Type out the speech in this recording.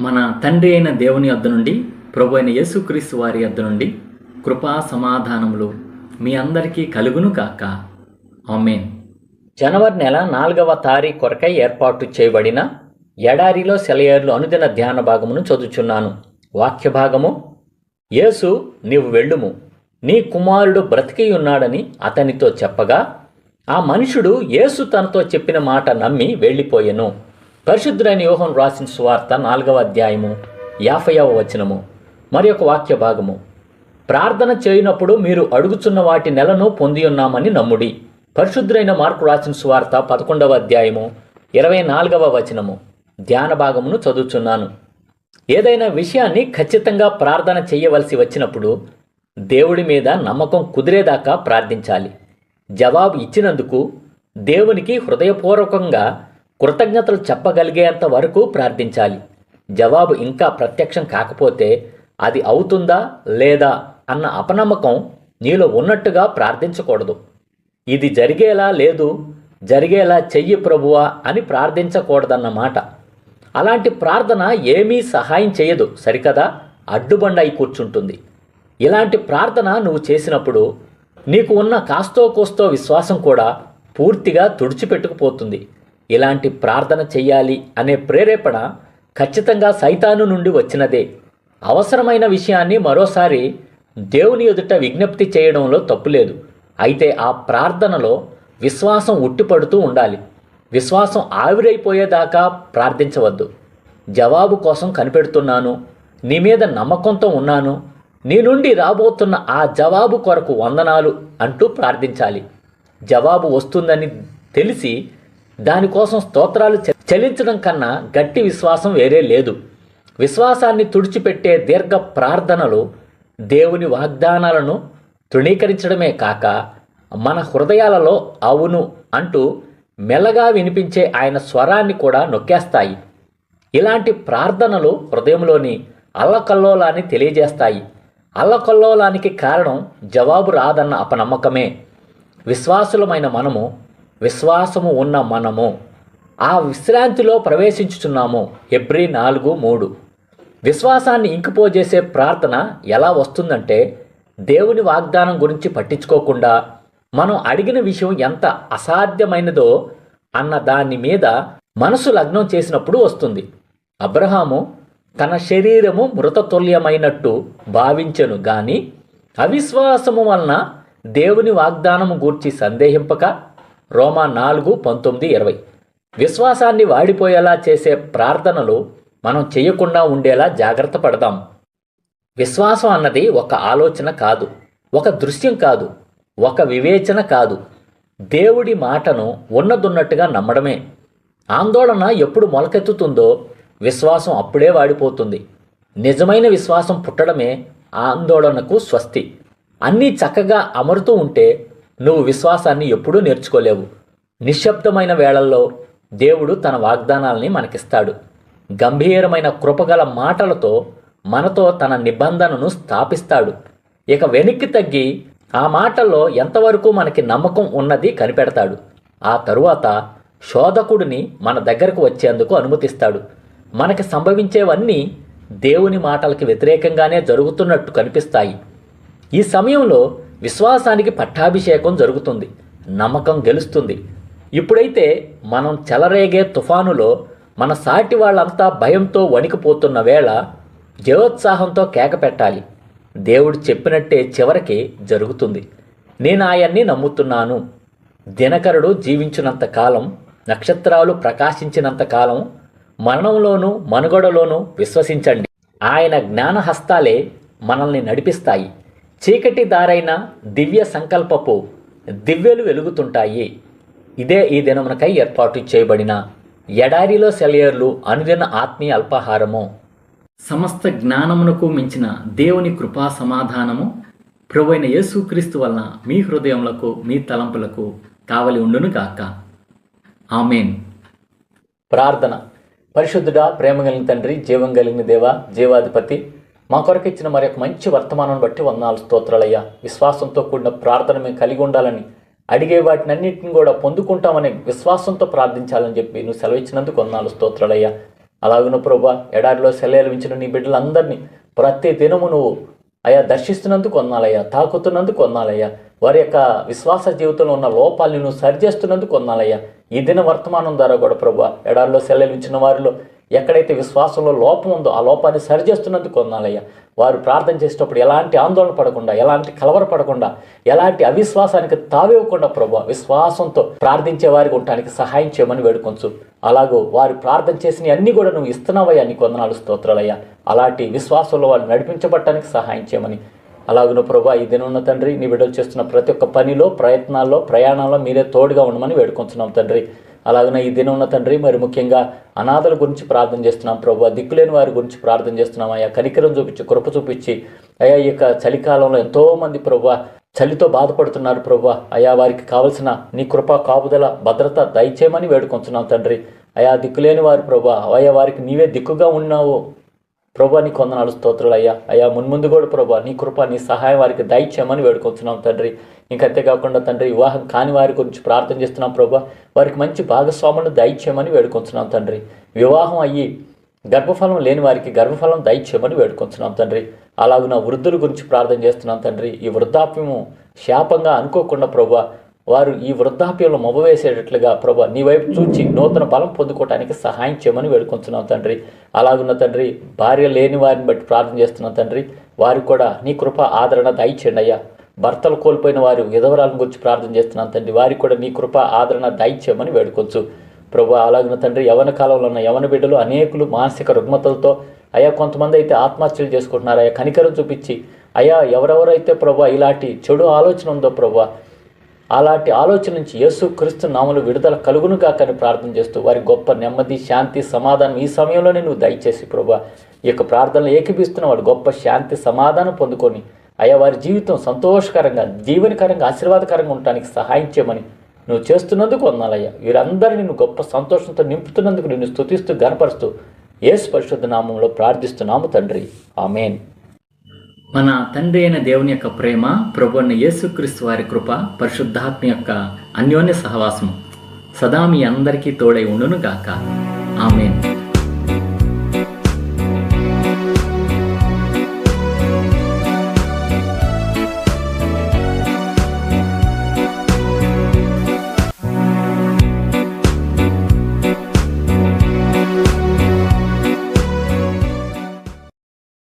మన తండ్రి అయిన దేవుని యొద్ద నుండి ప్రభు అయిన యేసుక్రీస్తు వారి యొద్ద నుండి కృపా సమాధానములు మీ అందరికీ కలుగును కాక ఆమెన్. జనవరి నెల నాలుగవ తారీఖు కొరకై ఏర్పాటు చేయబడిన ఎడారిలో సెలయేర్లు అనుదిన ధ్యాన భాగమును చదువుచున్నాను. వాక్య భాగము యేసు నీవు వెళ్ళుము. నీ కుమారుడు బ్రతికి ఉన్నాడని అతనితో చెప్పగా ఆ మనుషుడు యేసు తనతో చెప్పిన మాట నమ్మి వెళ్ళిపోయెను. పరిశుద్ధుడైన యోహన్ రాసిన సువార్త నాలుగవ అధ్యాయము యాభైవ వచనము మరి ఒక వాక్య భాగము. ప్రార్థన చేయనప్పుడు మీరు అడుగుచున్న వాటి నెలను పొంది ఉన్నామని నమ్ముడి. పరిశుద్ధుడైన మార్కు రాసిన సువార్త పదకొండవ అధ్యాయము ఇరవై నాలుగవ వచనము. ధ్యాన భాగమును చదువుచున్నాను. ఏదైనా విషయాన్ని ఖచ్చితంగా ప్రార్థన చేయవలసి వచ్చినప్పుడు దేవుడి మీద నమ్మకం కుదిరేదాకా ప్రార్థించాలి. జవాబు ఇచ్చినందుకు దేవునికి హృదయపూర్వకంగా కృతజ్ఞతలు చెప్పగలిగేంత వరకు ప్రార్థించాలి. జవాబు ఇంకా ప్రత్యక్షం కాకపోతే అది అవుతుందా లేదా అన్న అపనమ్మకం నీలో ఉన్నట్టుగా ప్రార్థించకూడదు. ఇది జరిగేలా లేదు జరిగేలా చెయ్యి ప్రభువా అని ప్రార్థించకూడదన్నమాట అలాంటి ప్రార్థన ఏమీ సహాయం చేయదు సరికదా? అడ్డుబండ అయి కూర్చుంటుంది. ఇలాంటి ప్రార్థన నువ్వు చేసినప్పుడు నీకు ఉన్న కాస్తో కోస్తో విశ్వాసం కూడా పూర్తిగా తుడిచిపెట్టుకుపోతుంది. ఇలాంటి ప్రార్థన చెయ్యాలి అనే ప్రేరేపణ ఖచ్చితంగా సైతాను నుండి వచ్చినదే. అవసరమైన విషయాన్ని మరోసారి దేవుని ఎదుట విజ్ఞప్తి చేయడంలో తప్పులేదు. అయితే ఆ ప్రార్థనలో విశ్వాసం ఉట్టిపడుతూ ఉండాలి. విశ్వాసం ఆవిరైపోయేదాకా ప్రార్థించవద్దు. జవాబు కోసం కనిపెడుతున్నాను. నీ మీద నమ్మకంతో ఉన్నాను. నీ నుండి రాబోతున్న ఆ జవాబు కొరకు వందనాలు అంటూ ప్రార్థించాలి. జవాబు వస్తుందని తెలిసి దానికోసం స్తోత్రాలు చలించడం చెల్లించడం కన్నా గట్టి విశ్వాసం వేరే లేదు. విశ్వాసాన్ని తుడిచిపెట్టే దీర్ఘ ప్రార్థనలు దేవుని వాగ్దానాలను తృణీకరించడమే కాక మన హృదయాలలో అవును అంటూ మెల్లగా వినిపించే ఆయన స్వరాన్ని కూడా నొక్కేస్తాయి. ఇలాంటి ప్రార్థనలు హృదయంలోని అల్లకల్లోలాన్ని తెలియజేస్తాయి. అల్లకల్లోలానికి కారణం జవాబు రాదన్న అపనమ్మకమే. విశ్వాసులమైన మనము విశ్వాసము ఉన్న మనము ఆ విశ్రాంతిలో ప్రవేశించుచున్నాము. ఎబ్రి నాలుగు మూడు. విశ్వాసాన్ని ఇంకిపోజేసే ప్రార్థన ఎలా వస్తుందంటే దేవుని వాగ్దానం గురించి పట్టించుకోకుండా మనం అడిగిన విషయం ఎంత అసాధ్యమైనదో అన్న దాని మీద మనసు లగ్నం చేసినప్పుడు వస్తుంది. అబ్రహాము తన శరీరము మృతతుల్యమైనట్టు భావించెను గాని అవిశ్వాసము వలన దేవుని వాగ్దానము గూర్చి సందేహింపక రోమా నాలుగు పంతొమ్మిది ఇరవై. విశ్వాసాన్ని వాడిపోయేలా చేసే ప్రార్థనలు మనం చేయకుండా ఉండేలా జాగ్రత్త పడదాం. విశ్వాసం అన్నది ఒక ఆలోచన కాదు ఒక దృశ్యం కాదు ఒక వివేచన కాదు. దేవుడి మాటను ఉన్నదున్నట్టుగా నమ్మడమే. ఆందోళన ఎప్పుడు మొలకెత్తుతుందో విశ్వాసం అప్పుడే వాడిపోతుంది. నిజమైన విశ్వాసం పుట్టడమే ఆందోళనకు స్వస్తి. అన్నీ చక్కగా అమరుతూ ఉంటే నువ్వు విశ్వాసాన్ని ఎప్పుడూ నేర్చుకోలేవు. నిశ్శబ్దమైన వేళల్లో దేవుడు తన వాగ్దానాల్ని మనకిస్తాడు. గంభీరమైన కృపగల మాటలతో మనతో తన నిబంధనను స్థాపిస్తాడు. ఇక వెనక్కి తగ్గి ఆ మాటల్లో ఎంతవరకు మనకి నమ్మకం ఉన్నది కనిపెడతాడు. ఆ తరువాత శోధకుడిని మన దగ్గరకు వచ్చేందుకు అనుమతిస్తాడు. మనకి సంభవించేవన్నీ దేవుని మాటలకి వ్యతిరేకంగానే జరుగుతున్నట్టు కనిపిస్తాయి. ఈ సమయంలో విశ్వాసానికి పట్టాభిషేకం జరుగుతుంది నమ్మకం గెలుస్తుంది. ఇప్పుడైతే మనం చెలరేగే తుఫానులో మన సాటి వాళ్ళంతా భయంతో వణికిపోతున్న వేళ జయోత్సాహంతో కేక పెట్టాలి. దేవుడు చెప్పినట్టే చివరికి జరుగుతుంది. నేను ఆయన్ని నమ్ముతున్నాను. దినకరుడు జీవించినంత కాలం నక్షత్రాలు ప్రకాశించినంత కాలం మరణంలోనూ మనుగడలోనూ విశ్వసించండి. ఆయన జ్ఞానహస్తాలే మనల్ని నడిపిస్తాయి. చీకటి దారైన దివ్య సంకల్పపు దివ్యలు వెలుగుతుంటాయి. ఇదే ఈ దినమునకై ఏర్పాటు చేయబడిన ఎడారిలో సెలయర్లు అనుదిన ఆత్మీయ అల్పాహారము. సమస్త జ్ఞానమునకు మించిన దేవుని కృపా సమాధానము ప్రభువైన యేసుక్రీస్తు వలన మీ హృదయములకు మీ తలంపులకు కావలి ఉండును గాక. ఆమెన్. ప్రార్థన. పరిశుద్ధుడా ప్రేమ కలిగిన తండ్రి జీవం కలిగిన దేవ జీవాధిపతి మా కొరకు ఇచ్చిన మరి ఒక మంచి వర్తమానం బట్టి వందాలు స్తోత్రాలయ్యా. విశ్వాసంతో కూడిన ప్రార్థన మేము కలిగి ఉండాలని అడిగే వాటిని అన్నింటిని కూడా పొందుకుంటామని విశ్వాసంతో ప్రార్థించాలని చెప్పి నువ్వు సెలవిచ్చినందుకు వందాలు స్తోత్రాలయ్యా. అలాగున ప్రభా ఎడారిలో సెలవించిన నీ బిడ్డలందరినీ ప్రతి దినము నువ్వు అయా దర్శిస్తున్నందుకు వందాలయ్యా తాకుతున్నందుకు వందాలయ్యా వారి యొక్క విశ్వాస జీవితంలో ఉన్న లోపాలను నువ్వు సరిచేస్తున్నందుకు వందాలయ్యా ఈ దిన వర్తమానం ద్వారా కూడా ప్రభా ఎడారిలో సెలవించిన వారిలో ఎక్కడైతే విశ్వాసంలో లోపం ఉందో ఆ లోపాన్ని సరిచేస్తున్నందుకు కొన్నాలయ్యా వారు ప్రార్థన చేసేటప్పుడు ఎలాంటి ఆందోళన పడకుండా ఎలాంటి కలవర పడకుండా ఎలాంటి అవిశ్వాసానికి తావివ్వకుండా ప్రభు విశ్వాసంతో ప్రార్థించే వారికి ఉండటానికి సహాయం చేయమని వేడుకొంచు. అలాగూ వారు ప్రార్థన చేసిన అన్ని కూడా నువ్వు ఇస్తున్నావయ్యా నీ కొందనాలు స్తోత్రాలయ్యా. అలాంటి విశ్వాసంలో వాళ్ళు నడిపించబట్టడానికి సహాయం చేయమని. అలాగున ప్రభా ఈ దినం ఉన్న తండ్రి నీ విడుదల చేస్తున్న ప్రతి ఒక్క పనిలో ప్రయత్నాల్లో ప్రయాణంలో మీరే తోడుగా ఉండమని వేడుకొంచున్నాం తండ్రి. అలాగనే ఈ దినం ఉన్న తండ్రి మరి ముఖ్యంగా అనాథల గురించి ప్రార్థన చేస్తున్నాం ప్రభు దిక్కులేని వారి గురించి ప్రార్థన చేస్తున్నాం. అయ్యా కనికరం చూపించి కృప చూపించి అయ్యా ఈ యొక్క చలికాలంలో ఎంతోమంది ప్రభు చలితో బాధపడుతున్నారు ప్రభు. అయా వారికి కావలసిన నీ కృప కాపుదల భద్రత దయచేయమని వేడుకొంచున్నాం తండ్రి. అయా దిక్కులేని వారు ప్రభు అయ్యా వారికి నీవే దిక్కుగా ఉన్నావు. ప్రభా నీ కొందనాలు స్తోత్రులు అయ్యా. అయ్యా మున్ముందు కూడా ప్రభా నీ కృప నీ సహాయం వారికి దయచేయమని వేడుకొంచున్నాం తండ్రి. ఇంకంతేకాకుండా తండ్రి వివాహం కాని వారి గురించి ప్రార్థన చేస్తున్నాం ప్రభా. వారికి మంచి భాగస్వాములను దయచేయమని వేడుకొంచున్నాం తండ్రి. వివాహం అయ్యి గర్భఫలం లేని వారికి గర్భఫలం దయచేయమని వేడుకొంచున్నాం తండ్రి. అలాగున వృద్ధుల గురించి ప్రార్థన చేస్తున్నాం తండ్రి. ఈ వృద్ధాప్యము శాపంగా అనుకోకుండా ప్రభా వారు ఈ వృద్ధాప్యంలో మొబవేసేటట్లుగా ప్రభా నీ వైపు చూచి నూతన బలం పొందుకోవడానికి సహాయం చేయమని వేడుకొంచున్నాం తండ్రి. అలాగున్న తండ్రి భార్య లేని వారిని బట్టి ప్రార్థన చేస్తున్నాం తండ్రి. వారికి కూడా నీ కృప ఆదరణ దయచేయండి అయ్యా. భర్తలు కోల్పోయిన వారు విధవరాలను గురించి ప్రార్థన చేస్తున్నాను తండ్రి. వారికి కూడా నీ కృప ఆదరణ దయచేయమని వేడుకోవచ్చు ప్రభు అలాగిన తండ్రి యవన కాలంలో ఉన్న యవన బిడ్డలు అనేకులు మానసిక రుగ్మతలతో అయా కొంతమంది అయితే ఆత్మహత్యలు చేసుకుంటున్నారు. అయ్యా కనికరం చూపించి అయా ఎవరెవరైతే ప్రభు ఇలాంటి చెడు ఆలోచన ఉందో ప్రభు అలాంటి ఆలోచన నుంచి యేసు క్రీస్తు నామలు విడుదల కలుగును కాకని ప్రార్థన చేస్తూ వారి గొప్ప నెమ్మది శాంతి సమాధానం ఈ సమయంలోనే నువ్వు దయచేసి ప్రభా ఈ యొక్క ప్రార్థనలు ఏకీపిస్తున్న వాడు గొప్ప శాంతి సమాధానం పొందుకొని అయా వారి జీవితం సంతోషకరంగా జీవనకరంగా ఆశీర్వాదకరంగా ఉండటానికి సహాయం చేయమని నువ్వు చేస్తున్నందుకు వందాలయ్యా వీరందరినీ నువ్వు గొప్ప సంతోషంతో నింపుతున్నందుకు నిన్ను స్థుతిస్తూ గనపరుస్తూ యేసు పరిశుద్ధ నామంలో ప్రార్థిస్తున్నాము తండ్రి. ఆమెన్. మన తండ్రి అయిన దేవుని యొక్క ప్రేమ ప్రభు అయిన యేసుక్రీస్తు వారి కృప పరిశుద్ధాత్మ యొక్క అన్యోన్య సహవాసము సదా మీ అందరికీ తోడై ఉండును గాక ఆమెన్.